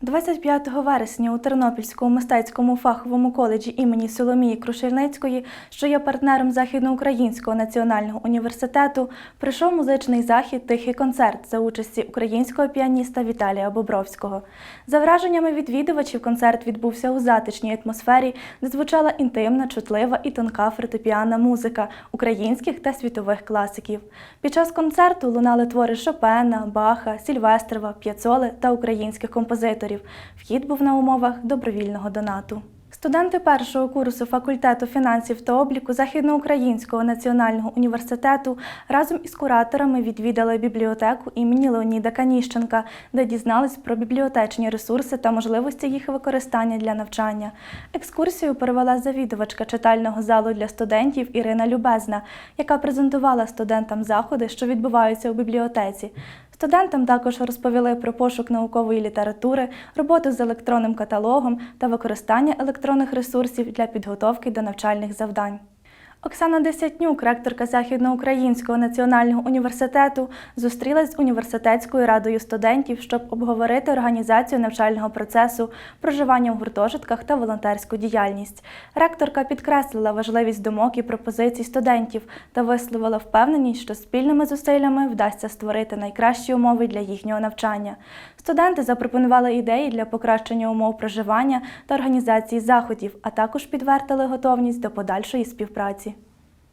25 вересня у Тернопільському мистецькому фаховому коледжі імені Соломії Крушельницької, що є партнером Західноукраїнського національного університету, прийшов музичний захід Тихий концерт за участі українського піаніста Віталія Бобровського. За враженнями відвідувачів, концерт відбувся у затишній атмосфері, де звучала інтимна, чутлива і тонка фортепіанна музика українських та світових класиків. Під час концерту лунали твори Шопена, Баха, Сільвестрова, П'яцоли та українських композиторів. Вхід був на умовах добровільного донату. Студенти першого курсу факультету фінансів та обліку Західноукраїнського національного університету разом із кураторами відвідали бібліотеку імені Леоніда Каніщенка, де дізнались про бібліотечні ресурси та можливості їх використання для навчання. Екскурсію перевела завідувачка читального залу для студентів Ірина Любезна, яка презентувала студентам заходи, що відбуваються у бібліотеці. Студентам також розповіли про пошук наукової літератури, роботу з електронним каталогом та використання електронних ресурсів для підготовки до навчальних завдань. Оксана Десятнюк, ректорка Західноукраїнського національного університету, зустрілась з університетською радою студентів, щоб обговорити організацію навчального процесу, проживання в гуртожитках та волонтерську діяльність. Ректорка підкреслила важливість думок і пропозицій студентів та висловила впевненість, що спільними зусиллями вдасться створити найкращі умови для їхнього навчання. Студенти запропонували ідеї для покращення умов проживання та організації заходів, а також підтвердили готовність до подальшої співпраці.